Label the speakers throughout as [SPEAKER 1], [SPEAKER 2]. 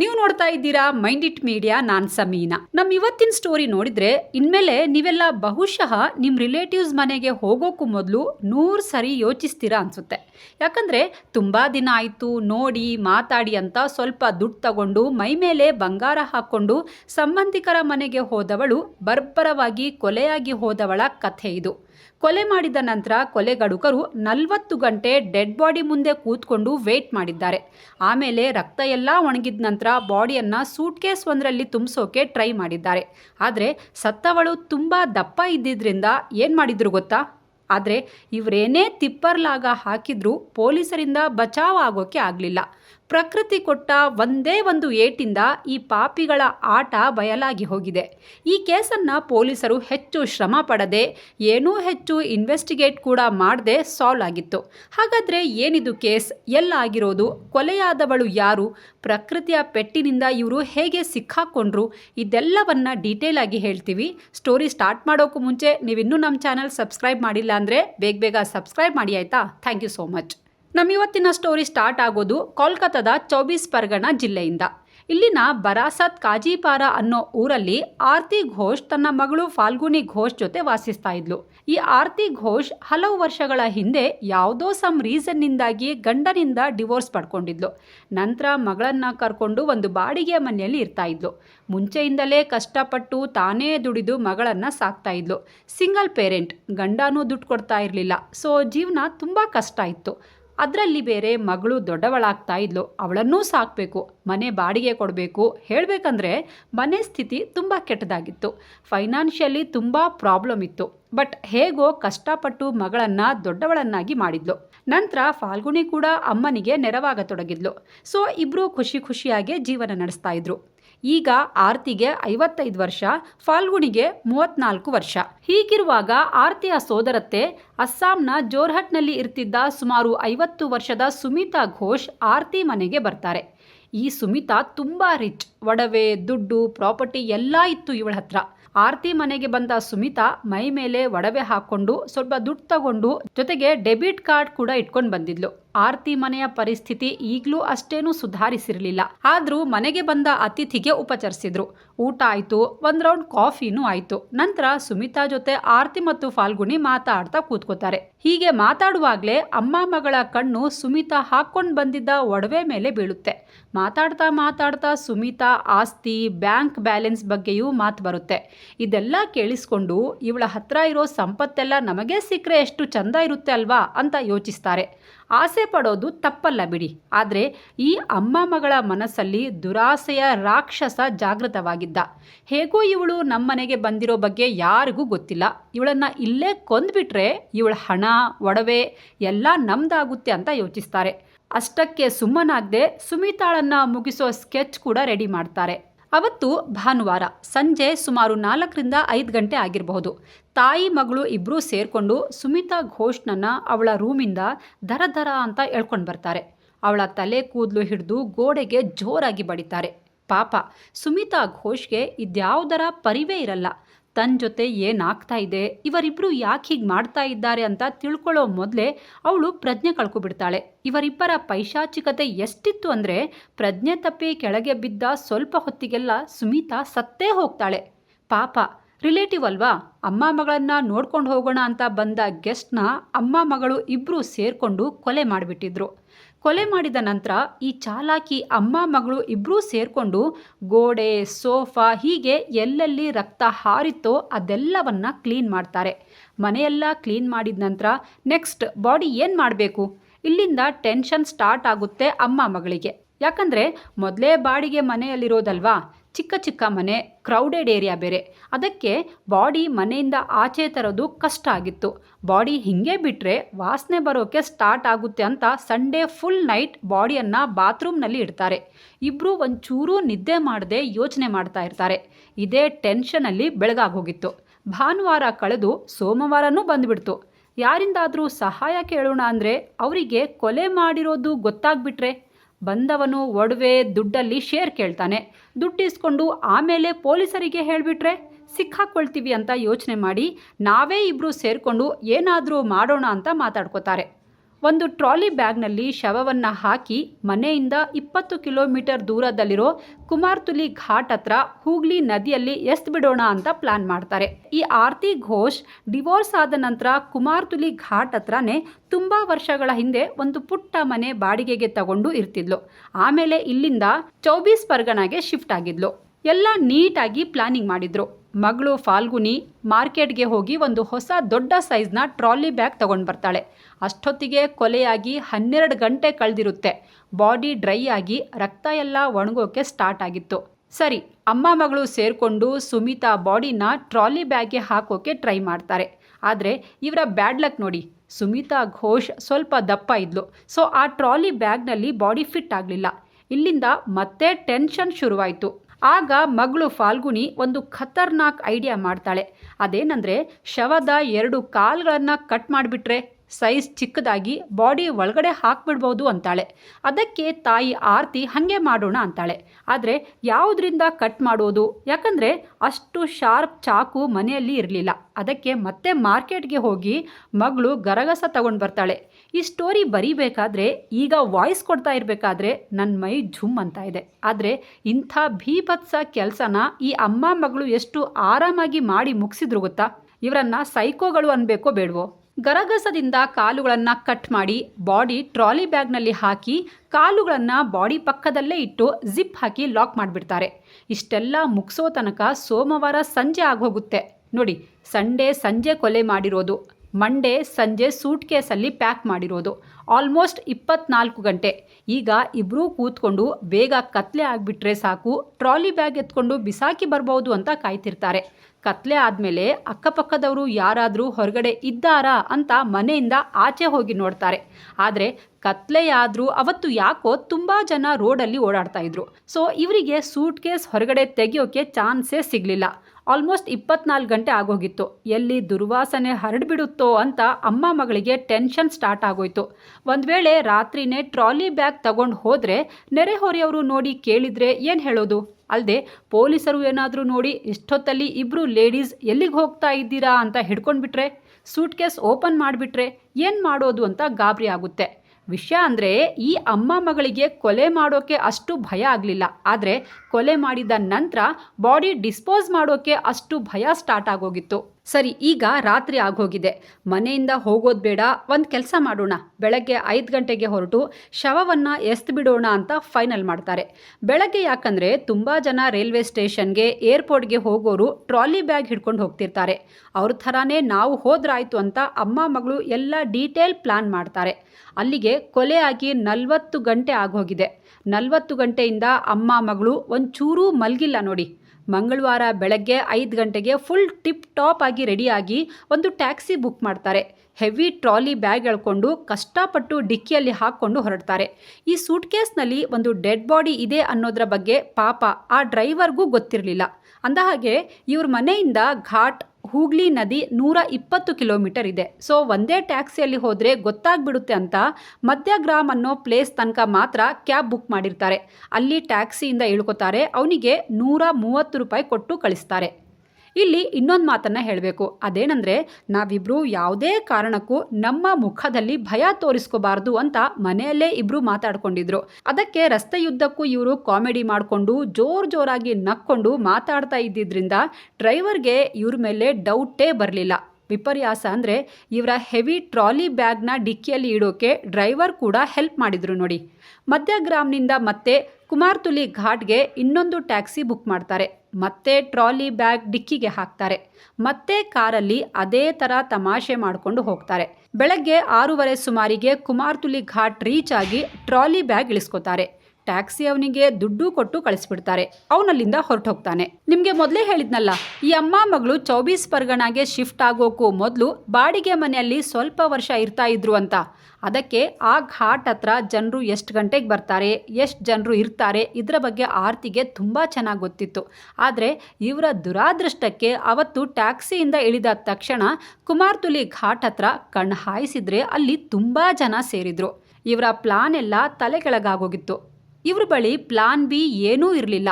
[SPEAKER 1] ನೀವು ನೋಡ್ತಾ ಇದ್ದೀರಾ ಮೈಂಡ್ ಇಟ್ ಮೀಡಿಯಾ, ನಾನ್ ಸಮೀನಾ. ನಮ್ ಇವತ್ತಿನ ಸ್ಟೋರಿ ನೋಡಿದ್ರೆ, ಇನ್ಮೇಲೆ ನೀವೆಲ್ಲ ಬಹುಶಃ ನಿಮ್ಮ ರಿಲೇಟಿವ್ಸ್ ಮನೆಗೆ ಹೋಗೋಕ್ಕೂ ಮೊದಲು ನೂರು ಸರಿ ಯೋಚಿಸ್ತೀರಾ ಅನ್ಸುತ್ತೆ. ಯಾಕಂದ್ರೆ ತುಂಬಾ ದಿನ ಆಯಿತು, ನೋಡಿ, ಮಾತಾಡಿ ಅಂತ ಸ್ವಲ್ಪ ದುಡ್ಡು ತಗೊಂಡು, ಮೈ ಮೇಲೆ ಬಂಗಾರ ಹಾಕೊಂಡು ಸಂಬಂಧಿಕರ ಮನೆಗೆ ಹೋದವಳು ಬರ್ಬರವಾಗಿ ಕೊಲೆಯಾಗಿ ಹೋದವಳ ಕಥೆ ಇದು. ಕೊಲೆ ಮಾಡಿದ ನಂತರ ಕೊಲೆಗಡುಕರು ನಲವತ್ತು ಗಂಟೆ ಡೆಡ್ ಬಾಡಿ ಮುಂದೆ ಕೂತ್ಕೊಂಡು ವೇಟ್ ಮಾಡಿದ್ದಾರೆ. ಆಮೇಲೆ ರಕ್ತ ಎಲ್ಲ ಒಣಗಿದ ನಂತರ ಬಾಡಿಯನ್ನು ಸೂಟ್ಕೇಸ್ ಒಂದರಲ್ಲಿ ತುಂಬಿಸೋಕೆ ಟ್ರೈ ಮಾಡಿದ್ದಾರೆ. ಆದರೆ ಸತ್ತವಳು ತುಂಬ ದಪ್ಪ ಇದ್ದಿದ್ದರಿಂದ ಏನು ಮಾಡಿದ್ರು ಗೊತ್ತಾ? ಆದರೆ ಇವರೇನೇ ತಿಪ್ಪರ್ಲಾಗ ಹಾಕಿದ್ರೂ ಪೊಲೀಸರಿಂದ ಬಚಾವ್ ಆಗೋಕೆ ಆಗಲಿಲ್ಲ. ಪ್ರಕೃತಿ ಕೊಟ್ಟ ಒಂದೇ ಒಂದು ಏಟಿಂದ ಈ ಪಾಪಿಗಳ ಆಟ ಬಯಲಾಗಿ ಹೋಗಿದೆ. ಈ ಕೇಸನ್ನು ಪೊಲೀಸರು ಹೆಚ್ಚು ಶ್ರಮ ಪಡದೆ, ಏನೂ ಹೆಚ್ಚು ಇನ್ವೆಸ್ಟಿಗೇಟ್ ಕೂಡ ಮಾಡದೆ ಸಾಲ್ವ್ ಆಗಿತ್ತು. ಹಾಗಾದರೆ ಏನಿದು ಕೇಸ್? ಎಲ್ಲ ಆಗಿರೋದು ಕೊಲೆಯಾದವಳು ಯಾರು? ಪ್ರಕೃತಿಯ ಪೆಟ್ಟಿನಿಂದ ಇವರು ಹೇಗೆ ಸಿಕ್ಕಾಕೊಂಡ್ರು? ಇದೆಲ್ಲವನ್ನು ಡೀಟೇಲ್ ಆಗಿ ಹೇಳ್ತೀವಿ. ಸ್ಟೋರಿ ಸ್ಟಾರ್ಟ್ ಮಾಡೋಕ್ಕೂ ಮುಂಚೆ ನೀವಿನ್ನೂ ನಮ್ಮ ಚಾನಲ್ ಸಬ್ಸ್ಕ್ರೈಬ್ ಮಾಡಿಲ್ಲ ಅಂದರೆ ಬೇಗ ಬೇಗ ಸಬ್ಸ್ಕ್ರೈಬ್ ಮಾಡಿ ಆಯಿತಾ? Thank you so much. ನಮ್ಮ ಇವತ್ತಿನ ಸ್ಟೋರಿ ಸ್ಟಾರ್ಟ್ ಆಗೋದು ಕೋಲ್ಕತ್ತಾದ ಚೌಬೀಸ್ ಪರ್ಗಣ ಜಿಲ್ಲೆಯಿಂದ. ಇಲ್ಲಿನ ಬರಾಸತ್ ಕಾಜಿಪಾರ ಅನ್ನೋ ಊರಲ್ಲಿ ಆರ್ತಿ ಘೋಷ್ ತನ್ನ ಮಗಳು ಫಾಲ್ಗುನಿ ಘೋಷ್ ಜೊತೆ ವಾಸಿಸ್ತಾ ಇದ್ಲು. ಈ ಆರ್ತಿ ಘೋಷ್ ಹಲವು ವರ್ಷಗಳ ಹಿಂದೆ ಯಾವುದೋ ಸಮ್ ರೀಸನ್ನಿಂದಾಗಿ ಗಂಡನಿಂದ ಡಿವೋರ್ಸ್ ಪಡ್ಕೊಂಡಿದ್ಲು. ನಂತರ ಮಗಳನ್ನ ಕರ್ಕೊಂಡು ಒಂದು ಬಾಡಿಗೆ ಮನೆಯಲ್ಲಿ ಇರ್ತಾ ಇದ್ಲು. ಮುಂಚೆಯಿಂದಲೇ ಕಷ್ಟಪಟ್ಟು ತಾನೇ ದುಡಿದು ಮಗಳನ್ನ ಸಾಕ್ತಾ ಇದ್ಲು. ಸಿಂಗಲ್ ಪೇರೆಂಟ್ ಗಂಡನೂ ದುಡ್ಡು ಕೊಡ್ತಾ ಇರಲಿಲ್ಲ. ಸೊ ಜೀವನ ತುಂಬ ಕಷ್ಟ ಇತ್ತು. ಅದರಲ್ಲಿ ಬೇರೆ ಮಗಳು ದೊಡ್ಡವಳಾಗ್ತಾ ಇದ್ಲು, ಅವಳನ್ನೂ ಸಾಕಬೇಕು, ಮನೆ ಬಾಡಿಗೆ ಕೊಡಬೇಕು. ಹೇಳಬೇಕಂದ್ರೆ ಮನೆ ಸ್ಥಿತಿ ತುಂಬ ಕೆಟ್ಟದಾಗಿತ್ತು. ಫೈನಾನ್ಷಿಯಲಿ ತುಂಬ ಪ್ರಾಬ್ಲಮ್ ಇತ್ತು. ಬಟ್ ಹೇಗೋ ಕಷ್ಟಪಟ್ಟು ಮಗಳನ್ನು ದೊಡ್ಡವಳನ್ನಾಗಿ ಮಾಡಿದ್ಲು. ನಂತರ ಫಾಲ್ಗುಣಿ ಕೂಡ ಅಮ್ಮನಿಗೆ ನೆರವಾಗತೊಡಗಿದ್ಲು. ಸೊ ಇಬ್ಬರು ಖುಷಿ ಖುಷಿಯಾಗಿ ಜೀವನ ನಡೆಸ್ತಾ ಇದ್ರು. ಈಗ ಆರ್ತಿಗೆ ಐವತ್ತೈದು ವರ್ಷ, ಫಾಲ್ಗುಣಿಗೆ ಮೂವತ್ನಾಲ್ಕು ವರ್ಷ. ಹೀಗಿರುವಾಗ ಆರ್ತಿಯ ಸೋದರತ್ತೆ ಅಸ್ಸಾಂನ ಜೋರ್ಹಟ್ನಲ್ಲಿ ಇರ್ತಿದ್ದ ಸುಮಾರು ಐವತ್ತು ವರ್ಷದ ಸುಮಿತಾ ಘೋಷ್ ಆರ್ತಿ ಮನೆಗೆ ಬರ್ತಾರೆ. ಈ ಸುಮಿತಾ ತುಂಬ ರಿಚ್, ಒಡವೆ, ದುಡ್ಡು, ಪ್ರಾಪರ್ಟಿ ಎಲ್ಲ ಇತ್ತು ಇವಳ ಹತ್ರ. ಆರ್ತಿ ಮನೆಗೆ ಬಂದ ಸುಮಿತಾ ಮೈ ಮೇಲೆ ಒಡವೆ ಹಾಕೊಂಡು ಸ್ವಲ್ಪ ದುಡ್ಡು ತಗೊಂಡು ಜೊತೆಗೆ ಡೆಬಿಟ್ ಕಾರ್ಡ್ ಕೂಡ ಇಟ್ಕೊಂಡು ಬಂದಿದ್ಲು. ಆರ್ತಿ ಮನೆಯ ಪರಿಸ್ಥಿತಿ ಈಗಲೂ ಅಷ್ಟೇನೂ ಸುಧಾರಿಸಿರಲಿಲ್ಲ. ಆದರೂ ಮನೆಗೆ ಬಂದ ಅತಿಥಿಗೆ ಉಪಚರಿಸಿದ್ರು. ಊಟ ಆಯಿತು, ಒಂದು ರೌಂಡ್ ಕಾಫಿನೂ ಆಯಿತು. ನಂತರ ಸುಮಿತಾ ಜೊತೆ ಆರ್ತಿ ಮತ್ತು ಫಾಲ್ಗುಣಿ ಮಾತಾಡ್ತಾ ಕೂತ್ಕೋತಾರೆ. ಹೀಗೆ ಮಾತಾಡುವಾಗಲೇ ಅಮ್ಮ ಮಗಳ ಕಣ್ಣು ಸುಮಿತಾ ಹಾಕ್ಕೊಂಡು ಬಂದಿದ್ದ ಒಡವೆ ಮೇಲೆ ಬೀಳುತ್ತೆ. ಮಾತಾಡ್ತಾ ಮಾತಾಡ್ತಾ ಸುಮಿತಾ ಆಸ್ತಿ, ಬ್ಯಾಂಕ್ ಬ್ಯಾಲೆನ್ಸ್ ಬಗ್ಗೆಯೂ ಮಾತು ಬರುತ್ತೆ. ಇದೆಲ್ಲ ಕೇಳಿಸ್ಕೊಂಡು ಇವಳ ಹತ್ರ ಇರೋ ಸಂಪತ್ತೆಲ್ಲ ನಮಗೆ ಸಿಕ್ಕರೆ ಎಷ್ಟು ಚಂದ ಇರುತ್ತೆ ಅಲ್ವಾ? ಅಂತ ಯೋಚಿಸ್ತಾರೆ. ಆಸೆ ಪಡೋದು ತಪ್ಪಲ್ಲ ಬಿಡಿ. ಆದರೆ ಈ ಅಮ್ಮ ಮಗಳ ಮನಸ್ಸಲ್ಲಿ ದುರಾಸೆಯ ರಾಕ್ಷಸ ಜಾಗೃತವಾಗಿದ್ದ. ಹೇಗೋ ಇವಳು ನಮ್ಮನೆಗೆ ಬಂದಿರೋ ಬಗ್ಗೆ ಯಾರಿಗೂ ಗೊತ್ತಿಲ್ಲ. ಇವಳನ್ನು ಇಲ್ಲೇ ಕೊಂದ್ಬಿಟ್ರೆ ಇವಳ ಹಣ, ಒಡವೆ ಎಲ್ಲ ನಮ್ದಾಗುತ್ತೆ ಅಂತ ಯೋಚಿಸ್ತಾರೆ. ಅಷ್ಟಕ್ಕೆ ಸುಮ್ಮನಾಗದೆ ಸುಮಿತಾಳನ್ನು ಮುಗಿಸೋ ಸ್ಕೆಚ್ ಕೂಡ ರೆಡಿ ಮಾಡ್ತಾರೆ. ಅವತ್ತು ಭಾನುವಾರ ಸಂಜೆ ಸುಮಾರು ನಾಲ್ಕರಿಂದ ಐದು ಗಂಟೆ ಆಗಿರಬಹುದು. ತಾಯಿ, ಮಗಳು ಇಬ್ಬರೂ ಸೇರಿಕೊಂಡು ಸುಮಿತಾ ಘೋಷ್ನನ್ನು ಅವಳ ರೂಮಿಂದ ದರ ದರ ಅಂತ ಎಳ್ಕೊಂಡು ಬರ್ತಾರೆ. ಅವಳ ತಲೆ ಕೂದಲು ಹಿಡಿದು ಗೋಡೆಗೆ ಜೋರಾಗಿ ಬಡಿತಾರೆ. ಪಾಪ, ಸುಮಿತಾ ಘೋಷ್ಗೆ ಇದ್ಯಾವುದರ ಪರಿವೇ ಇರಲ್ಲ. ತನ್ನ ಜೊತೆ ಏನಾಗ್ತಾ ಇದೆ ಇವರಿಬ್ಬರು ಯಾಕೆ ಹೀಗೆ ಮಾಡ್ತಾ ಇದ್ದಾರೆ ಅಂತ ತಿಳ್ಕೊಳ್ಳೋ ಮೊದಲೇ ಅವಳು ಪ್ರಜ್ಞೆ ಕಳ್ಕೊಬಿಡ್ತಾಳೆ. ಇವರಿಬ್ಬರ ಪೈಶಾಚಿಕತೆ ಎಷ್ಟಿತ್ತು ಅಂದರೆ ಪ್ರಜ್ಞೆ ತಪ್ಪಿ ಕೆಳಗೆ ಬಿದ್ದ ಸ್ವಲ್ಪ ಹೊತ್ತಿಗೆಲ್ಲ ಸುಮಿತಾ ಸತ್ತೇ ಹೋಗ್ತಾಳೆ. ಪಾಪ, ರಿಲೇಟಿವ್ ಅಲ್ವಾ? ಅಮ್ಮ ಮಗಳನ್ನ ನೋಡ್ಕೊಂಡು ಹೋಗೋಣ ಅಂತ ಬಂದ ಗೆಸ್ಟ್ನ ಅಮ್ಮ ಮಗಳು ಇಬ್ಬರು ಸೇರಿಕೊಂಡು ಕೊಲೆ ಮಾಡಿಬಿಟ್ಟಿದ್ರು. ಕೊಲೆ ಮಾಡಿದ ನಂತರ ಈ ಚಾಲಾಕಿ ಅಮ್ಮ, ಮಗಳು ಇಬ್ಬರೂ ಸೇರಿಕೊಂಡು ಗೋಡೆ, ಸೋಫಾ ಹೀಗೆ ಎಲ್ಲೆಲ್ಲಿ ರಕ್ತ ಹಾರಿತ್ತೋ ಅದೆಲ್ಲವನ್ನ ಕ್ಲೀನ್ ಮಾಡ್ತಾರೆ. ಮನೆಯೆಲ್ಲ ಕ್ಲೀನ್ ಮಾಡಿದ ನಂತರ ನೆಕ್ಸ್ಟ್ ಬಾಡಿ ಏನು ಮಾಡಬೇಕು? ಇಲ್ಲಿಂದ ಟೆನ್ಷನ್ ಸ್ಟಾರ್ಟ್ ಆಗುತ್ತೆ ಅಮ್ಮ, ಮಗಳಿಗೆ. ಯಾಕಂದರೆ ಮೊದಲೇ ಬಾಡಿಗೆ ಮನೆಯಲ್ಲಿರೋದಲ್ವಾ? ಚಿಕ್ಕ ಚಿಕ್ಕ ಮನೆ ಕ್ರೌಡೆಡ್ ಏರಿಯಾ ಬೇರೆ. ಅದಕ್ಕೆ ಬಾಡಿ ಮನೆಯಿಂದ ಆಚೆ ತರೋದು ಕಷ್ಟ ಆಗಿತ್ತು. ಬಾಡಿ ಹಿಂಗೆ ಬಿಟ್ಟರೆ ವಾಸನೆ ಬರೋಕ್ಕೆ ಸ್ಟಾರ್ಟ್ ಆಗುತ್ತೆ ಅಂತ ಸಂಡೇ ಫುಲ್ ನೈಟ್ ಬಾಡಿಯನ್ನು ಬಾತ್ರೂಮ್ನಲ್ಲಿ ಇಡ್ತಾರೆ. ಇಬ್ಬರು ಒಂಚೂರು ನಿದ್ದೆ ಮಾಡದೆ ಯೋಚನೆ ಮಾಡ್ತಾ ಇರ್ತಾರೆ. ಇದೇ ಟೆನ್ಷನಲ್ಲಿ ಬೆಳಗಾಗೋಗಿತ್ತು ಭಾನುವಾರ ಕಳೆದು ಸೋಮವಾರನೂ ಬಂದುಬಿಡ್ತು. ಯಾರಿಂದಾದರೂ ಸಹಾಯ ಕೇಳೋಣ ಅಂದರೆ ಅವರಿಗೆ ಕೊಲೆ ಮಾಡಿರೋದು ಗೊತ್ತಾಗ್ಬಿಟ್ರೆ ಬಂದವನು ಒಡವೆ ದುಡ್ಡಲ್ಲಿ ಶೇರ್ ಕೇಳ್ತಾನೆ. ದುಡ್ಡು ಇಸ್ಕೊಂಡು ಆಮೇಲೆ ಪೊಲೀಸರಿಗೆ ಹೇಳಿಬಿಟ್ರೆ ಸಿಕ್ಕಾಕ್ಕೊಳ್ತೀವಿ ಅಂತ ಯೋಚನೆ ಮಾಡಿ ನಾವೇ ಇಬ್ಬರು ಸೇರಿಕೊಂಡು ಏನಾದರೂ ಮಾಡೋಣ ಅಂತ ಮಾತಾಡ್ಕೋತಾರೆ. ಒಂದು ಟ್ರಾಲಿ ಬ್ಯಾಗ್ನಲ್ಲಿ ಶವವನ್ನು ಹಾಕಿ ಮನೆಯಿಂದ ಇಪ್ಪತ್ತು ಕಿಲೋಮೀಟರ್ ದೂರದಲ್ಲಿರೋ ಕುಮಾರ್ತುಲಿ ಘಾಟ್ ಹತ್ರ ಹೂಗ್ಲಿ ನದಿಯಲ್ಲಿ ಎಸ್ತ್ ಬಿಡೋಣ ಅಂತ ಪ್ಲಾನ್ ಮಾಡ್ತಾರೆ. ಈ ಆರ್ತಿ ಘೋಷ್ ಡಿವೋರ್ಸ್ ಆದ ನಂತರ ಕುಮಾರ್ತುಲಿ ಘಾಟ್ ಹತ್ರನೇ ತುಂಬ ವರ್ಷಗಳ ಹಿಂದೆ ಒಂದು ಪುಟ್ಟ ಮನೆ ಬಾಡಿಗೆಗೆ ತಗೊಂಡು ಇರ್ತಿದ್ಲು. ಆಮೇಲೆ ಇಲ್ಲಿಂದ ಚೌಬೀಸ್ ಪರ್ಗನಾಗೆ ಶಿಫ್ಟ್ ಆಗಿದ್ಲು. ಎಲ್ಲ ನೀಟಾಗಿ ಪ್ಲಾನಿಂಗ್ ಮಾಡಿದ್ರು. ಮಗಳು ಫಾಲ್ಗುನಿ ಮಾರ್ಕೆಟ್ಗೆ ಹೋಗಿ ಒಂದು ಹೊಸ ದೊಡ್ಡ ಸೈಜ್ನ ಟ್ರಾಲಿ ಬ್ಯಾಗ್ ತಗೊಂಡು ಬರ್ತಾಳೆ. ಅಷ್ಟೊತ್ತಿಗೆ ಕೊಲೆಯಾಗಿ ಹನ್ನೆರಡು ಗಂಟೆ ಕಳೆದಿರುತ್ತೆ. ಬಾಡಿ ಡ್ರೈ ಆಗಿ ರಕ್ತ ಎಲ್ಲ ಒಣಗೋಕೆ ಸ್ಟಾರ್ಟ್ ಆಗಿತ್ತು. ಸರಿ, ಅಮ್ಮ ಮಗಳು ಸೇರಿಕೊಂಡು ಸುಮಿತಾ ಬಾಡಿನ ಟ್ರಾಲಿ ಬ್ಯಾಗ್ಗೆ ಹಾಕೋಕೆ ಟ್ರೈ ಮಾಡ್ತಾರೆ. ಆದರೆ ಇವರ ಬ್ಯಾಡ್ ಲಕ್ ನೋಡಿ. ಸುಮಿತಾ ಘೋಷ್ ಸ್ವಲ್ಪ ದಪ್ಪ ಇದ್ಲು. ಸೊ, ಆ ಟ್ರಾಲಿ ಬ್ಯಾಗ್ನಲ್ಲಿ ಬಾಡಿ ಫಿಟ್ ಆಗಲಿಲ್ಲ. ಇಲ್ಲಿಂದ ಮತ್ತೆ ಟೆನ್ಷನ್ ಶುರುವಾಯಿತು. ಆಗ ಮಗಳು ಫಾಲ್ಗುನಿ ಒಂದು ಖತರ್ನಾಕ್ ಐಡಿಯಾ ಮಾಡ್ತಾಳೆ. ಅದೇನಂದರೆ ಶವದ ಎರಡು ಕಾಲುಗಳನ್ನು ಕಟ್ ಮಾಡಿಬಿಟ್ರೆ ಸೈಜ್ ಚಿಕ್ಕದಾಗಿ ಬಾಡಿ ಒಳಗಡೆ ಹಾಕ್ಬಿಡ್ಬೋದು ಅಂತಾಳೆ. ಅದಕ್ಕೆ ತಾಯಿ ಆರ್ತಿ ಹಾಗೆ ಮಾಡೋಣ ಅಂತಾಳೆ. ಆದರೆ ಯಾವುದರಿಂದ ಕಟ್ ಮಾಡೋದು? ಯಾಕಂದರೆ ಅಷ್ಟು ಶಾರ್ಪ್ ಚಾಕು ಮನೆಯಲ್ಲಿ ಇರಲಿಲ್ಲ. ಅದಕ್ಕೆ ಮತ್ತೆ ಮಾರ್ಕೆಟ್ಗೆ ಹೋಗಿ ಮಗಳು ಗರಗಸ ತಗೊಂಡು ಬರ್ತಾಳೆ. ಈ ಸ್ಟೋರಿ ಬರೀಬೇಕಾದ್ರೆ ಈಗ ವಾಯ್ಸ್ ಕೊಡ್ತಾ ಇರಬೇಕಾದ್ರೆ ನನ್ನ ಮೈ ಝುಮ್ ಅಂತ ಇದೆ. ಆದರೆ ಇಂಥ ಭೀಭತ್ಸ ಕೆಲಸನ ಈ ಅಮ್ಮ ಮಗಳು ಎಷ್ಟು ಆರಾಮಾಗಿ ಮಾಡಿ ಮುಗಿಸಿದ್ರು ಗೊತ್ತಾ? ಇವರನ್ನ ಸೈಕೋಗಳು ಅನ್ಬೇಕೋ ಬೇಡವೋ? ಗರಗಸದಿಂದ ಕಾಲುಗಳನ್ನು ಕಟ್ ಮಾಡಿ ಬಾಡಿ ಟ್ರಾಲಿ ಬ್ಯಾಗ್ನಲ್ಲಿ ಹಾಕಿ ಕಾಲುಗಳನ್ನು ಬಾಡಿ ಪಕ್ಕದಲ್ಲೇ ಇಟ್ಟು ಜಿಪ್ ಹಾಕಿ ಲಾಕ್ ಮಾಡಿಬಿಡ್ತಾರೆ. ಇಷ್ಟೆಲ್ಲ ಮುಗಿಸೋ ತನಕ ಸೋಮವಾರ ಸಂಜೆ ಆಗೋಗುತ್ತೆ. ನೋಡಿ, ಸಂಡೇ ಸಂಜೆ ಕೊಲೆ ಮಾಡಿರೋದು. ಮಂಡೇ ಸಂಜೆ ಸೂಟ್ ಕೇಸಲ್ಲಿ ಪ್ಯಾಕ್ ಮಾಡಿರೋದು. ಆಲ್ಮೋಸ್ಟ್ ಇಪ್ಪತ್ನಾಲ್ಕು ಗಂಟೆ. ಈಗ ಇಬ್ಬರೂ ಕೂತ್ಕೊಂಡು ಬೇಗ ಕತ್ಲೆ ಆಗಿಬಿಟ್ರೆ ಸಾಕು, ಟ್ರಾಲಿ ಬ್ಯಾಗ್ ಎತ್ಕೊಂಡು ಬಿಸಾಕಿ ಬರ್ಬೋದು ಅಂತ ಕಾಯ್ತಿರ್ತಾರೆ. ಕತ್ಲೆ ಆದಮೇಲೆ ಅಕ್ಕಪಕ್ಕದವರು ಯಾರಾದರೂ ಹೊರಗಡೆ ಇದ್ದಾರಾ ಅಂತ ಮನೆಯಿಂದ ಆಚೆ ಹೋಗಿ ನೋಡ್ತಾರೆ. ಆದರೆ ಕತ್ಲೆಯಾದರೂ ಅವತ್ತು ಯಾಕೋ ತುಂಬ ಜನ ರೋಡಲ್ಲಿ ಓಡಾಡ್ತಾ ಇದ್ರು. ಸೊ ಇವರಿಗೆ ಸೂಟ್ ಕೇಸ್ ಹೊರಗಡೆ ತೆಗೆಯೋಕೆ ಚಾನ್ಸೇ ಸಿಗಲಿಲ್ಲ. ಆಲ್ಮೋಸ್ಟ್ ಇಪ್ಪತ್ನಾಲ್ಕು ಗಂಟೆ ಆಗೋಗಿತ್ತು. ಎಲ್ಲಿ ದುರ್ವಾಸನೆ ಹರಡಿಬಿಡುತ್ತೋ ಅಂತ ಅಮ್ಮ ಮಗಳಿಗೆ ಟೆನ್ಷನ್ ಸ್ಟಾರ್ಟ್ ಆಗೋಯ್ತು. ಒಂದು ವೇಳೆ ರಾತ್ರಿನೇ ಟ್ರಾಲಿ ಬ್ಯಾಗ್ ತಗೊಂಡು ಹೋದರೆ ನೆರೆಹೊರೆಯವರು ನೋಡಿ ಕೇಳಿದರೆ ಏನು ಹೇಳೋದು? ಅಲ್ಲದೆ ಪೊಲೀಸರು ಏನಾದರೂ ನೋಡಿ ಇಷ್ಟೊತ್ತಲ್ಲಿ ಇಬ್ಬರು ಲೇಡೀಸ್ ಎಲ್ಲಿಗೆ ಹೋಗ್ತಾ ಇದ್ದೀರಾ ಅಂತ ಹಿಡ್ಕೊಂಡ್ಬಿಟ್ರೆ? ಸೂಟ್ ಕೇಸ್ ಓಪನ್ ಮಾಡಿಬಿಟ್ರೆ ಏನು ಮಾಡೋದು ಅಂತ ಗಾಬರಿ ಆಗುತ್ತೆ. ವಿಷಯ ಅಂದರೆ ಈ ಅಮ್ಮ ಮಗಳಿಗೆ ಕೊಲೆ ಮಾಡೋಕ್ಕೆ ಅಷ್ಟು ಭಯ ಆಗಲಿಲ್ಲ. ಆದರೆ ಕೊಲೆ ಮಾಡಿದ ನಂತರ ಬಾಡಿ ಡಿಸ್ಪೋಸ್ ಮಾಡೋಕ್ಕೆ ಅಷ್ಟು ಭಯ ಸ್ಟಾರ್ಟ್ ಆಗೋಗಿತ್ತು. ಸರಿ, ಈಗ ರಾತ್ರಿ ಆಗೋಗಿದೆ. ಮನೆಯಿಂದ ಹೋಗೋದು ಬೇಡ. ಒಂದು ಕೆಲಸ ಮಾಡೋಣ. ಬೆಳಗ್ಗೆ ಐದು ಗಂಟೆಗೆ ಹೊರಟು ಶವವನ್ನು ಎಸ್ದು ಬಿಡೋಣ ಅಂತ ಫೈನಲ್ ಮಾಡ್ತಾರೆ. ಬೆಳಗ್ಗೆ ಯಾಕಂದರೆ ತುಂಬ ಜನ ರೈಲ್ವೆ ಸ್ಟೇಷನ್ಗೆ, ಏರ್ಪೋರ್ಟ್ಗೆ ಹೋಗೋರು ಟ್ರಾಲಿ ಬ್ಯಾಗ್ ಹಿಡ್ಕೊಂಡು ಹೋಗ್ತಿರ್ತಾರೆ. ಅವ್ರ ಥರನೇ ನಾವು ಹೋದ್ರಾಯ್ತು ಅಂತ ಅಮ್ಮ, ಮಗಳು ಎಲ್ಲ ಡೀಟೇಲ್ ಪ್ಲಾನ್ ಮಾಡ್ತಾರೆ. ಅಲ್ಲಿಗೆ ಕೊಲೆ ಆಗಿ ನಲವತ್ತು ಗಂಟೆ ಆಗೋಗಿದೆ. ನಲವತ್ತು ಗಂಟೆಯಿಂದ ಅಮ್ಮ, ಮಗಳು ಒಂಚೂರೂ ಮಲಗಿಲ್ಲ ನೋಡಿ. ಮಂಗಳವಾರ ಬೆಳಗ್ಗೆ ಐದು ಗಂಟೆಗೆ ಫುಲ್ ಟಿಪ್ ಟಾಪ್ ಆಗಿ ರೆಡಿಯಾಗಿ ಒಂದು ಟ್ಯಾಕ್ಸಿ ಬುಕ್ ಮಾಡ್ತಾರೆ. ಹೆವಿ ಟ್ರಾಲಿ ಬ್ಯಾಗ್ ಎಳ್ಕೊಂಡು ಕಷ್ಟಪಟ್ಟು ಡಿಕ್ಕಿಯಲ್ಲಿ ಹಾಕ್ಕೊಂಡು ಹೊರಡ್ತಾರೆ. ಈ ಸೂಟ್ ಕೇಸ್ನಲ್ಲಿ ಒಂದು ಡೆಡ್ ಬಾಡಿ ಇದೆ ಅನ್ನೋದ್ರ ಬಗ್ಗೆ ಪಾಪ ಆ ಡ್ರೈವರ್ಗೂ ಗೊತ್ತಿರಲಿಲ್ಲ. ಅಂದಹಾಗೆ ಇವ್ರ ಮನೆಯಿಂದ ಘಾಟ್ ಹೂಗ್ಲಿ ನದಿ ನೂರ ಇಪ್ಪತ್ತು ಕಿಲೋಮೀಟರ್ ಇದೆ. ಸೊ, ಒಂದೇ ಟ್ಯಾಕ್ಸಿಯಲ್ಲಿ ಹೋದರೆ ಗೊತ್ತಾಗ್ಬಿಡುತ್ತೆ ಅಂತ ಮಧ್ಯಗ್ರಾಮ್ ಅನ್ನೋ ಪ್ಲೇಸ್ ತನಕ ಮಾತ್ರ ಕ್ಯಾಬ್ ಬುಕ್ ಮಾಡಿರ್ತಾರೆ. ಅಲ್ಲಿ ಟ್ಯಾಕ್ಸಿಯಿಂದ ಇಳ್ಕೊತಾರೆ. ಅವನಿಗೆ ನೂರ ಮೂವತ್ತು ರೂಪಾಯಿ ಕೊಟ್ಟು ಕಳಿಸ್ತಾರೆ. ಇಲ್ಲಿ ಇನ್ನೊಂದು ಮಾತನ್ನು ಹೇಳಬೇಕು. ಅದೇನೆಂದರೆ ನಾವಿಬ್ಬರು ಯಾವುದೇ ಕಾರಣಕ್ಕೂ ನಮ್ಮ ಮುಖದಲ್ಲಿ ಭಯ ತೋರಿಸ್ಕೋಬಾರ್ದು ಅಂತ ಮನೆಯಲ್ಲೇ ಇಬ್ಬರು ಮಾತಾಡ್ಕೊಂಡಿದ್ರು. ಅದಕ್ಕೆ ರಸ್ತೆಯುದ್ದಕ್ಕೂ ಇವರು ಕಾಮಿಡಿ ಮಾಡಿಕೊಂಡು, ಜೋರ್ ಜೋರಾಗಿ ನಕ್ಕೊಂಡು ಮಾತಾಡ್ತಾ ಇದ್ದಿದ್ರಿಂದ ಡ್ರೈವರ್ಗೆ ಇವ್ರ ಮೇಲೆ ಡೌಟೇ ಬರಲಿಲ್ಲ. ವಿಪರ್ಯಾಸ ಅಂದರೆ ಇವರ ಹೆವಿ ಟ್ರಾಲಿ ಬ್ಯಾಗ್ನ ಡಿಕ್ಕಿಯಲ್ಲಿ ಇಡೋಕೆ ಡ್ರೈವರ್ ಕೂಡ ಹೆಲ್ಪ್ ಮಾಡಿದರು ನೋಡಿ. ಮಧ್ಯಗ್ರಾಮ್ನಿಂದ ಮತ್ತೆ ಕುಮಾರ್ತುಲಿ ಘಾಟ್ಗೆ ಇನ್ನೊಂದು ಟ್ಯಾಕ್ಸಿ ಬುಕ್ ಮಾಡ್ತಾರೆ. ಮತ್ತೆ ಟ್ರಾಲಿ ಬ್ಯಾಗ್ ಡಿಕ್ಕಿಗೆ ಹಾಕ್ತಾರೆ. ಮತ್ತೆ ಕಾರಲ್ಲಿ ಅದೇ ಥರ ತಮಾಷೆ ಮಾಡಿಕೊಂಡು ಹೋಗ್ತಾರೆ. ಬೆಳಗ್ಗೆ ಆರೂವರೆ ಸುಮಾರಿಗೆ ಕುಮಾರ್ತುಲಿ ಘಾಟ್ ರೀಚ್ ಆಗಿ ಟ್ರಾಲಿ ಬ್ಯಾಗ್ ಇಳಿಸ್ಕೋತಾರೆ. ಟ್ಯಾಕ್ಸಿ ಅವನಿಗೆ ದುಡ್ಡು ಕೊಟ್ಟು ಕಳಿಸ್ಬಿಡ್ತಾರೆ. ಅವನಲ್ಲಿಂದ ಹೊರಟೋಗ್ತಾನೆ. ನಿಮಗೆ ಮೊದಲೇ ಹೇಳಿದ್ನಲ್ಲ, ಈ ಅಮ್ಮ ಮಗಳು ಚೌಬೀಸ್ ಪರ್ಗಣಾಗೆ ಶಿಫ್ಟ್ ಆಗೋಕ್ಕೂ ಮೊದಲು ಬಾಡಿಗೆ ಮನೆಯಲ್ಲಿ ಸ್ವಲ್ಪ ವರ್ಷ ಇರ್ತಾ ಇದ್ರು ಅಂತ. ಅದಕ್ಕೆ ಆ ಘಾಟ್ ಹತ್ರ ಜನರು ಎಷ್ಟು ಗಂಟೆಗೆ ಬರ್ತಾರೆ, ಎಷ್ಟು ಜನರು ಇರ್ತಾರೆ, ಇದರ ಬಗ್ಗೆ ಆರ್ತಿಗೆ ತುಂಬ ಚೆನ್ನಾಗಿ ಗೊತ್ತಿತ್ತು. ಆದರೆ ಇವರ ದುರಾದೃಷ್ಟಕ್ಕೆ ಅವತ್ತು ಟ್ಯಾಕ್ಸಿಯಿಂದ ಇಳಿದ ತಕ್ಷಣ ಕುಮಾರ್ತುಲಿ ಘಾಟ್ ಹತ್ರ ಕಣ್ಣು ಹಾಯಿಸಿದ್ರೆ ಅಲ್ಲಿ ತುಂಬ ಜನ ಸೇರಿದ್ರು. ಇವರ ಪ್ಲಾನ್ ಎಲ್ಲ ತಲೆ ಕೆಳಗಾಗೋಗಿತ್ತು ಇವ್ರ ಬಳಿ ಪ್ಲಾನ್ ಬಿ ಏನೂ ಇರಲಿಲ್ಲ.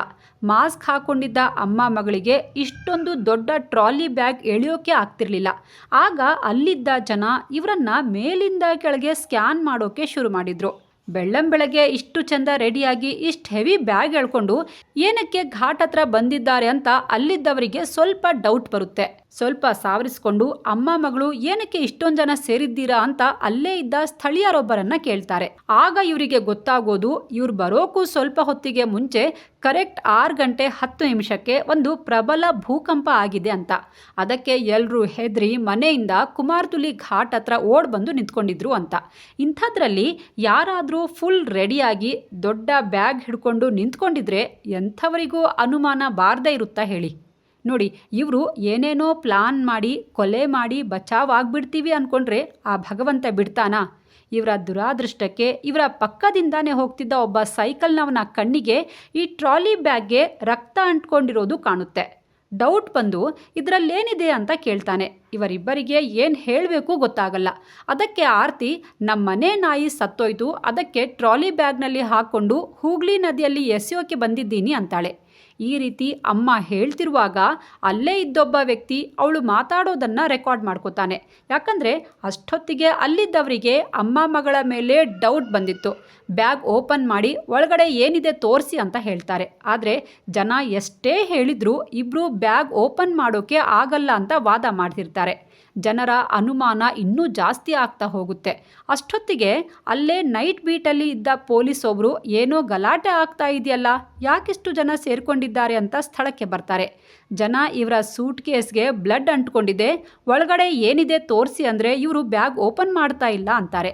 [SPEAKER 1] ಮಾಸ್ಕ್ ಹಾಕೊಂಡಿದ್ದ ಅಮ್ಮ ಮಗಳಿಗೆ ಇಷ್ಟೊಂದು ದೊಡ್ಡ ಟ್ರಾಲಿ ಬ್ಯಾಗ್ ಎಳೆಯೋಕೆ ಆಗ್ತಿರ್ಲಿಲ್ಲ. ಆಗ ಅಲ್ಲಿದ್ದ ಜನ ಇವರನ್ನ ಮೇಲಿಂದ ಕೆಳಗೆ ಸ್ಕ್ಯಾನ್ ಮಾಡೋಕೆ ಶುರು ಮಾಡಿದ್ರು. ಬೆಳ್ಳಂ ಬೆಳಗ್ಗೆ ಇಷ್ಟು ಚಂದ ರೆಡಿಯಾಗಿ ಇಷ್ಟು ಹೆವಿ ಬ್ಯಾಗ್ ಎಳ್ಕೊಂಡು ಏನಕ್ಕೆ ಘಾಟ್ ಹತ್ರ ಬಂದಿದ್ದಾರೆ ಅಂತ ಅಲ್ಲಿದ್ದವರಿಗೆ ಸ್ವಲ್ಪ ಡೌಟ್ ಬರುತ್ತೆ. ಸ್ವಲ್ಪ ಸಾವರಿಸ್ಕೊಂಡು, ಅಮ್ಮ ಮಗಳು, ಏನಕ್ಕೆ ಇಷ್ಟೊಂದು ಜನ ಸೇರಿದ್ದೀರಾ ಅಂತ ಅಲ್ಲೇ ಇದ್ದ ಸ್ಥಳೀಯರೊಬ್ಬರನ್ನ ಕೇಳ್ತಾರೆ. ಆಗ ಇವರಿಗೆ ಗೊತ್ತಾಗೋದು, ಇವ್ರು ಬರೋಕ್ಕೂ ಸ್ವಲ್ಪ ಹೊತ್ತಿಗೆ ಮುಂಚೆ ಕರೆಕ್ಟ್ ಆರು ಗಂಟೆ ಹತ್ತು ನಿಮಿಷಕ್ಕೆ ಒಂದು ಪ್ರಬಲ ಭೂಕಂಪ ಆಗಿದೆ ಅಂತ. ಅದಕ್ಕೆ ಎಲ್ಲರೂ ಹೆದ್ರಿ ಮನೆಯಿಂದ ಕುಮಾರ್ತುಲಿ ಘಾಟ್ ಹತ್ರ ಓಡ್ ಬಂದು ನಿಂತ್ಕೊಂಡಿದ್ರು ಅಂತ. ಇಂಥದ್ರಲ್ಲಿ ಯಾರಾದರೂ ಫುಲ್ ರೆಡಿಯಾಗಿ ದೊಡ್ಡ ಬ್ಯಾಗ್ ಹಿಡ್ಕೊಂಡು ನಿಂತ್ಕೊಂಡಿದ್ರೆ ಎಂಥವರಿಗೂ ಅನುಮಾನ ಬಾರ್ದೇ ಇರುತ್ತಾ ಹೇಳಿ? ನೋಡಿ, ಇವರು ಏನೇನೋ ಪ್ಲಾನ್ ಮಾಡಿ, ಕೊಲೆ ಮಾಡಿ ಬಚಾವ್ ಆಗಿಬಿಡ್ತೀವಿ ಅಂದ್ಕೊಂಡ್ರೆ ಆ ಭಗವಂತ ಬಿಡ್ತಾನಾ? ಇವರ ದುರಾದೃಷ್ಟಕ್ಕೆ, ಇವರ ಪಕ್ಕದಿಂದಾನೇ ಹೋಗ್ತಿದ್ದ ಒಬ್ಬ ಸೈಕಲ್ನವನ ಕಣ್ಣಿಗೆ ಈ ಟ್ರಾಲಿ ಬ್ಯಾಗ್ಗೆ ರಕ್ತ ಅಂಟ್ಕೊಂಡಿರೋದು ಕಾಣುತ್ತೆ. ಡೌಟ್ ಬಂದು ಇದರಲ್ಲೇನಿದೆ ಅಂತ ಕೇಳ್ತಾನೆ. ಇವರಿಬ್ಬರಿಗೆ ಏನು ಹೇಳಬೇಕು ಗೊತ್ತಾಗಲ್ಲ. ಅದಕ್ಕೆ ಆರ್ತಿ ನಮ್ಮ ಮನೆ ನಾಯಿ ಸತ್ತೋಯ್ತು, ಅದಕ್ಕೆ ಟ್ರಾಲಿ ಬ್ಯಾಗ್ನಲ್ಲಿ ಹಾಕ್ಕೊಂಡು ಹೂಗ್ಲಿ ನದಿಯಲ್ಲಿ ಎಸೆಯೋಕೆ ಬಂದಿದ್ದೀನಿ ಅಂತಾಳೆ. ಈ ರೀತಿ ಅಮ್ಮ ಹೇಳ್ತಿರುವಾಗ ಅಲ್ಲೇ ಇದ್ದೊಬ್ಬ ವ್ಯಕ್ತಿ ಅವಳು ಮಾತಾಡೋದನ್ನು ರೆಕಾರ್ಡ್ ಮಾಡ್ಕೋತಾನೆ. ಯಾಕಂದರೆ ಅಷ್ಟೊತ್ತಿಗೆ ಅಲ್ಲಿದ್ದವರಿಗೆ ಅಮ್ಮ ಮಗಳ ಮೇಲೆ ಡೌಟ್ ಬಂದಿತ್ತು. ಬ್ಯಾಗ್ ಓಪನ್ ಮಾಡಿ ಒಳಗಡೆ ಏನಿದೆ ತೋರಿಸಿ ಅಂತ ಹೇಳ್ತಾರೆ. ಆದರೆ ಜನ ಎಷ್ಟೇ ಹೇಳಿದರೂ ಇಬ್ಬರು ಬ್ಯಾಗ್ ಓಪನ್ ಮಾಡೋಕ್ಕೆ ಆಗಲ್ಲ ಅಂತ ವಾದ ಮಾಡ್ತಿರ್ತಾರೆ. ಜನರ ಅನುಮಾನ ಇನ್ನೂ ಜಾಸ್ತಿ ಆಗ್ತಾ ಹೋಗುತ್ತೆ. ಅಷ್ಟೊತ್ತಿಗೆ ಅಲ್ಲೇ ನೈಟ್ ಬೀಟಲ್ಲಿ ಇದ್ದ ಪೊಲೀಸ್ ಒಬ್ಬರು ಏನೋ ಗಲಾಟೆ ಆಗ್ತಾ ಇದೆಯಲ್ಲ, ಯಾಕಿಷ್ಟು ಜನ ಸೇರ್ಕೊಂಡಿದ್ದಾರೆ ಅಂತ ಸ್ಥಳಕ್ಕೆ ಬರ್ತಾರೆ. ಜನ ಇವರ ಸೂಟ್ ಕೇಸ್ಗೆ ಬ್ಲಡ್ ಅಂಟ್ಕೊಂಡಿದೆ, ಒಳಗಡೆ ಏನಿದೆ ತೋರಿಸಿ ಅಂದರೆ ಇವರು ಬ್ಯಾಗ್ ಓಪನ್ ಮಾಡ್ತಾ ಇಲ್ಲ ಅಂತಾರೆ.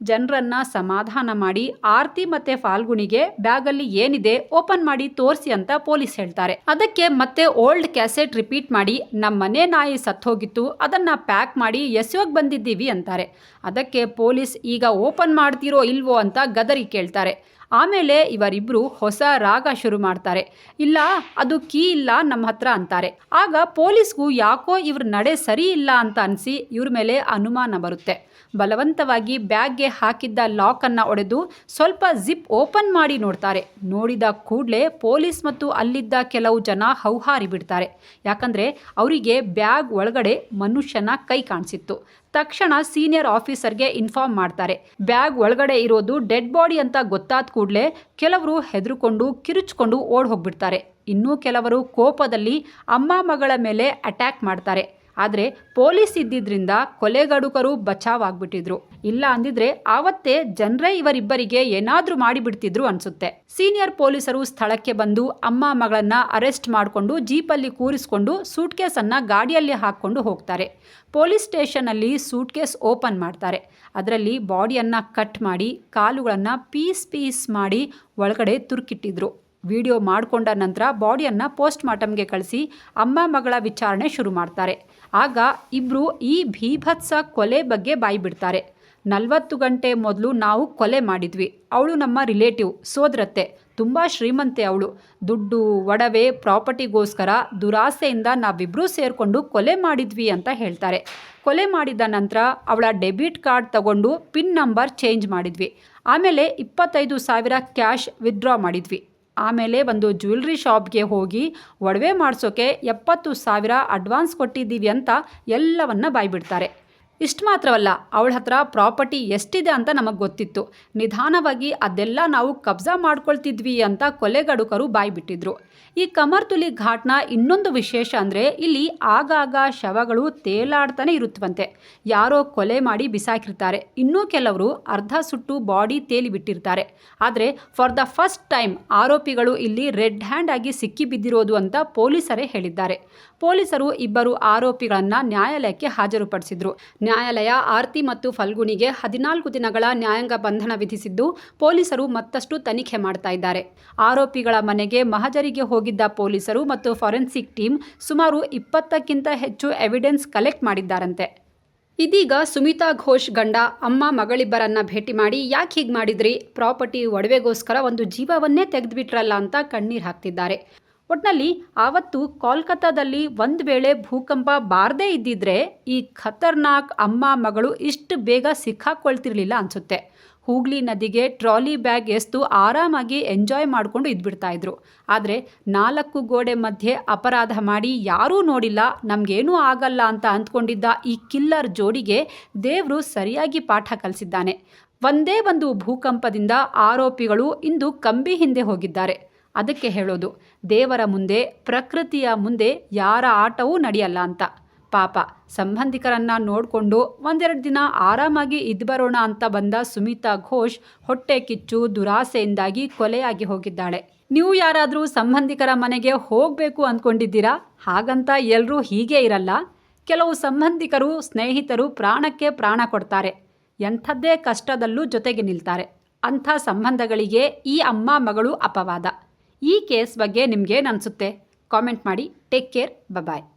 [SPEAKER 1] ಜನರನ್ನ ಸಮಾಧಾನ ಮಾಡಿ ಆರ್ತಿ ಮತ್ತೆ ಫಾಲ್ಗುಣಿಗೆ ಬ್ಯಾಗಲ್ಲಿ ಏನಿದೆ ಓಪನ್ ಮಾಡಿ ತೋರಿಸಿ ಅಂತ ಪೊಲೀಸ್ ಹೇಳ್ತಾರೆ. ಅದಕ್ಕೆ ಮತ್ತೆ ಓಲ್ಡ್ ಕ್ಯಾಸೆಟ್ ರಿಪೀಟ್ ಮಾಡಿ ನಮ್ಮ ಮನೆ ನಾಯಿ ಸತ್ತೋಗಿತ್ತು, ಅದನ್ನ ಪ್ಯಾಕ್ ಮಾಡಿ ಎಸೆಯೋಗಿ ಬಂದಿದ್ದೀವಿ ಅಂತಾರೆ. ಅದಕ್ಕೆ ಪೊಲೀಸ್ ಈಗ ಓಪನ್ ಮಾಡ್ತೀರೋ ಇಲ್ವೋ ಅಂತ ಗದರಿ ಕೇಳ್ತಾರೆ. ಆಮೇಲೆ ಇವರಿಬ್ಬರು ಹೊಸ ರಾಗ ಶುರು ಮಾಡ್ತಾರೆ. ಇಲ್ಲ, ಅದು ಕೀ ಇಲ್ಲ ನಮ್ಮ ಹತ್ರ ಅಂತಾರೆ. ಆಗ ಪೊಲೀಸ್ಗೂ ಯಾಕೋ ಇವ್ರ ನಡೆ ಸರಿ ಇಲ್ಲ ಅಂತ ಅನಿಸಿ ಇವ್ರ ಮೇಲೆ ಅನುಮಾನ ಬರುತ್ತೆ. ಬಲವಂತವಾಗಿ ಬ್ಯಾಗ್ಗೆ ಹಾಕಿದ್ದ ಲಾಕನ್ನು ಒಡೆದು ಸ್ವಲ್ಪ ಜಿಪ್ ಓಪನ್ ಮಾಡಿ ನೋಡ್ತಾರೆ. ನೋಡಿದ ಕೂಡಲೇ ಪೊಲೀಸ್ ಮತ್ತು ಅಲ್ಲಿದ್ದ ಕೆಲವು ಜನ ಹೌಹಾರಿ ಬಿಡ್ತಾರೆ. ಯಾಕಂದರೆ ಅವರಿಗೆ ಬ್ಯಾಗ್ ಒಳಗಡೆ ಮನುಷ್ಯನ ಕೈ ಕಾಣಿಸಿತ್ತು. ತಕ್ಷಣ ಸೀನಿಯರ್ ಆಫೀಸರ್ಗೆ ಇನ್ಫಾರ್ಮ್ ಮಾಡ್ತಾರೆ. ಬ್ಯಾಗ್ ಒಳಗಡೆ ಇರೋದು ಡೆಡ್ ಬಾಡಿ ಅಂತ ಗೊತ್ತಾದ ಕೂಡಲೇ ಕೆಲವರು ಹೆದರುಕೊಂಡು, ಕಿರುಚ್ಕೊಂಡು ಓಡ್ ಹೋಗ್ಬಿಡ್ತಾರೆ ಇನ್ನೂ ಕೆಲವರು ಕೋಪದಲ್ಲಿ ಅಮ್ಮ ಮಗಳ ಮೇಲೆ ಅಟ್ಯಾಕ್ ಮಾಡ್ತಾರೆ. ಆದರೆ ಪೊಲೀಸ್ ಇದ್ದಿದ್ದರಿಂದ ಕೊಲೆಗಡುಕರು ಬಚಾವ್ ಆಗ್ಬಿಟ್ಟಿದ್ರು ಇಲ್ಲ ಅಂದಿದ್ರೆ ಆವತ್ತೇ ಜನರೇ ಇವರಿಬ್ಬರಿಗೆ ಏನಾದರೂ ಮಾಡಿಬಿಡ್ತಿದ್ರು ಅನ್ಸುತ್ತೆ. ಸೀನಿಯರ್ ಪೊಲೀಸರು ಸ್ಥಳಕ್ಕೆ ಬಂದು ಅಮ್ಮ ಮಗಳನ್ನ ಅರೆಸ್ಟ್ ಮಾಡಿಕೊಂಡು ಜೀಪಲ್ಲಿ ಕೂರಿಸ್ಕೊಂಡು ಸೂಟ್ಕೇಸ್ ಅನ್ನ ಗಾಡಿಯಲ್ಲಿ ಹಾಕ್ಕೊಂಡು ಹೋಗ್ತಾರೆ. ಪೊಲೀಸ್ ಸ್ಟೇಷನಲ್ಲಿ ಸೂಟ್ಕೇಸ್ ಓಪನ್ ಮಾಡ್ತಾರೆ. ಅದರಲ್ಲಿ ಬಾಡಿಯನ್ನು ಕಟ್ ಮಾಡಿ ಕಾಲುಗಳನ್ನು ಪೀಸ್ ಪೀಸ್ ಮಾಡಿ ಒಳಗಡೆ ತುರುಕಿಟ್ಟಿದ್ರು. ವಿಡಿಯೋ ಮಾಡಿಕೊಂಡ ನಂತರ ಬಾಡಿಯನ್ನು ಪೋಸ್ಟ್ ಮಾರ್ಟಮ್ಗೆ ಕಳಿಸಿ ಅಮ್ಮ ಮಗಳ ವಿಚಾರಣೆ ಶುರು ಮಾಡ್ತಾರೆ. ಆಗ ಇಬ್ಬರು ಈ ಭೀಭತ್ಸ ಕೊಲೆ ಬಗ್ಗೆ ಬಾಯಿ ಬಿಡ್ತಾರೆ. ನಲವತ್ತು ಗಂಟೆ ಮೊದಲು ನಾವು ಕೊಲೆ ಮಾಡಿದ್ವಿ. ಅವಳು ನಮ್ಮ ರಿಲೇಟಿವ್, ಸೋದರತ್ತೆ. ತುಂಬ ಶ್ರೀಮಂತೆ ಅವಳು. ದುಡ್ಡು, ಒಡವೆ, ಪ್ರಾಪರ್ಟಿಗೋಸ್ಕರ ದುರಾಸೆಯಿಂದ ನಾವಿಬ್ಬರೂ ಸೇರಿಕೊಂಡು ಕೊಲೆ ಮಾಡಿದ್ವಿ ಅಂತ ಹೇಳ್ತಾರೆ. ಕೊಲೆ ಮಾಡಿದ ನಂತರ ಅವಳ ಡೆಬಿಟ್ ಕಾರ್ಡ್ ತಗೊಂಡು ಪಿನ್ ನಂಬರ್ ಚೇಂಜ್ ಮಾಡಿದ್ವಿ. ಆಮೇಲೆ ಇಪ್ಪತ್ತೈದು ಸಾವಿರ ಕ್ಯಾಶ್ ವಿತ್ಡ್ರಾ ಮಾಡಿದ್ವಿ. ಆಮೇಲೆ ಒಂದು ಜ್ಯುವೆಲ್ರಿ ಶಾಪ್ಗೆ ಹೋಗಿ ಒಡವೆ ಮಾಡಿಸೋಕೆ ಎಪ್ಪತ್ತು ಸಾವಿರ ಅಡ್ವಾನ್ಸ್ ಕೊಟ್ಟಿದ್ದೀವಿ ಅಂತ ಎಲ್ಲವನ್ನ ಬಾಯ್ಬಿಡ್ತಾರೆ. ಇಷ್ಟು ಮಾತ್ರವಲ್ಲ, ಅವಳ ಹತ್ರ ಪ್ರಾಪರ್ಟಿ ಎಷ್ಟಿದೆ ಅಂತ ನಮಗೆ ಗೊತ್ತಿತ್ತು. ನಿಧಾನವಾಗಿ ಅದೆಲ್ಲ ನಾವು ಕಬ್ಜಾ ಮಾಡ್ಕೊಳ್ತಿದ್ವಿ ಅಂತ ಕೊಲೆಗಡುಕರು ಬಾಯ್ಬಿಟ್ಟಿದ್ರು. ಈ ಕಮರ್ತುಲಿ ಘಾಟ್ನ ಇನ್ನೊಂದು ವಿಶೇಷ ಅಂದರೆ ಇಲ್ಲಿ ಆಗಾಗ ಶವಗಳು ತೇಲಾಡ್ತಾನೆ ಇರುತ್ತವಂತೆ ಯಾರೋ ಕೊಲೆ ಮಾಡಿ ಬಿಸಾಕಿರ್ತಾರೆ. ಇನ್ನೂ ಕೆಲವರು ಅರ್ಧ ಸುಟ್ಟು ಬಾಡಿ ತೇಲಿ ಬಿಟ್ಟಿರ್ತಾರೆ ಆದರೆ ಫಾರ್ ದ ಫಸ್ಟ್ ಟೈಮ್ ಆರೋಪಿಗಳು ಇಲ್ಲಿ ರೆಡ್ ಹ್ಯಾಂಡ್ ಆಗಿ ಸಿಕ್ಕಿ ಬಿದ್ದಿರೋದು ಅಂತ ಪೊಲೀಸರೇ ಹೇಳಿದ್ದಾರೆ. ಪೊಲೀಸರು ಇಬ್ಬರು ಆರೋಪಿಗಳನ್ನು ನ್ಯಾಯಾಲಯಕ್ಕೆ ಹಾಜರುಪಡಿಸಿದ್ರು. ನ್ಯಾಯಾಲಯ ಆರ್ತಿ ಮತ್ತು ಫಲ್ಗುಣಿಗೆ ಹದಿನಾಲ್ಕು ದಿನಗಳ ನ್ಯಾಯಾಂಗ ಬಂಧನ ವಿಧಿಸಿದ್ದು ಪೊಲೀಸರು ಮತ್ತಷ್ಟು ತನಿಖೆ ಮಾಡ್ತಾ ಇದ್ದಾರೆ. ಆರೋಪಿಗಳ ಮನೆಗೆ ಮಹಜರಿಗೆ ಹೋಗಿದ್ದ ಪೊಲೀಸರು ಮತ್ತು ಫಾರೆನ್ಸಿಕ್ ಟೀಮ್ ಸುಮಾರು ಇಪ್ಪತ್ತಕ್ಕಿಂತ ಹೆಚ್ಚು ಎವಿಡೆನ್ಸ್ ಕಲೆಕ್ಟ್ ಮಾಡಿದ್ದಾರಂತೆ. ಇದೀಗ ಸುಮಿತಾ ಘೋಷ್ ಗಂಡ, ಅಮ್ಮ ಮಗಳಿಬ್ಬರನ್ನ ಭೇಟಿ ಮಾಡಿ, ಯಾಕೆ ಹೀಗೆ ಮಾಡಿದ್ರಿ? ಪ್ರಾಪರ್ಟಿ ಒಡವೆಗೋಸ್ಕರ ಒಂದು ಜೀವವನ್ನೇ ತೆಗೆದುಬಿಟ್ರಲ್ಲ ಅಂತ ಕಣ್ಣೀರು ಹಾಕ್ತಿದ್ದಾರೆ. ಒಟ್ನಲ್ಲಿ ಆವತ್ತು ಕೋಲ್ಕತ್ತಾದಲ್ಲಿ ಒಂದು ವೇಳೆ ಭೂಕಂಪ ಬಾರದೇ ಇದ್ದಿದ್ರೆ ಈ ಖತರ್ನಾಕ್ ಅಮ್ಮ ಮಗಳು ಇಷ್ಟು ಬೇಗ ಸಿಕ್ಕಾಕೊಳ್ತಿರ್ಲಿಲ್ಲ ಅನಿಸುತ್ತೆ. ಹೂಗ್ಲಿ ನದಿಗೆ ಟ್ರಾಲಿ ಬ್ಯಾಗ್ ಎಸ್ತು ಆರಾಮಾಗಿ ಎಂಜಾಯ್ ಮಾಡಿಕೊಂಡು ಇದ್ಬಿಡ್ತಾ ಇದ್ರು. ಆದರೆ ನಾಲ್ಕು ಗೋಡೆ ಮಧ್ಯೆ ಅಪರಾಧ ಮಾಡಿ ಯಾರೂ ನೋಡಿಲ್ಲ, ನಮಗೇನೂ ಆಗಲ್ಲ ಅಂತ ಅಂದ್ಕೊಂಡಿದ್ದ ಈ ಕಿಲ್ಲರ್ ಜೋಡಿಗೆ ದೇವರು ಸರಿಯಾಗಿ ಪಾಠ ಕಲಿಸಿದ್ದಾನೆ. ಒಂದೇ ಒಂದು ಭೂಕಂಪದಿಂದ ಆರೋಪಿಗಳು ಇಂದು ಕಂಬಿ ಹಿಂದೆ ಹೋಗಿದ್ದಾರೆ. ಅದಕ್ಕೆ ಹೇಳೋದು ದೇವರ ಮುಂದೆ, ಪ್ರಕೃತಿಯ ಮುಂದೆ ಯಾರ ಆಟವೂ ನಡೆಯಲ್ಲ ಅಂತ. ಪಾಪ, ಸಂಬಂಧಿಕರನ್ನ ನೋಡಿಕೊಂಡು ಒಂದೆರಡು ದಿನ ಆರಾಮಾಗಿ ಇದ್ದು ಬರೋಣ ಅಂತ ಬಂದ ಸುಮಿತಾ ಘೋಷ್ ಹೊಟ್ಟೆ ಕಿಚ್ಚು, ದುರಾಸೆಯಿಂದಾಗಿ ಕೊಲೆಯಾಗಿ ಹೋಗಿದ್ದಾಳೆ. ನೀವು ಯಾರಾದರೂ ಸಂಬಂಧಿಕರ ಮನೆಗೆ ಹೋಗಬೇಕು ಅಂದ್ಕೊಂಡಿದ್ದೀರಾ ಹಾಗಂತ ಎಲ್ಲರೂ ಹೀಗೆ ಇರಲ್ಲ. ಕೆಲವು ಸಂಬಂಧಿಕರು, ಸ್ನೇಹಿತರು ಪ್ರಾಣಕ್ಕೆ ಪ್ರಾಣ ಕೊಡ್ತಾರೆ. ಎಂಥದ್ದೇ ಕಷ್ಟದಲ್ಲೂ ಜೊತೆಗೆ ನಿಲ್ತಾರೆ. ಅಂಥ ಸಂಬಂಧಗಳಿಗೆ ಈ ಅಮ್ಮ ಮಗಳು ಅಪವಾದ. ಈ ಕೇಸ್ ಬಗ್ಗೆ ನಿಮ್ಗೇನು ಅನಿಸುತ್ತೆ? ಕಾಮೆಂಟ್ ಮಾಡಿ. Take care bye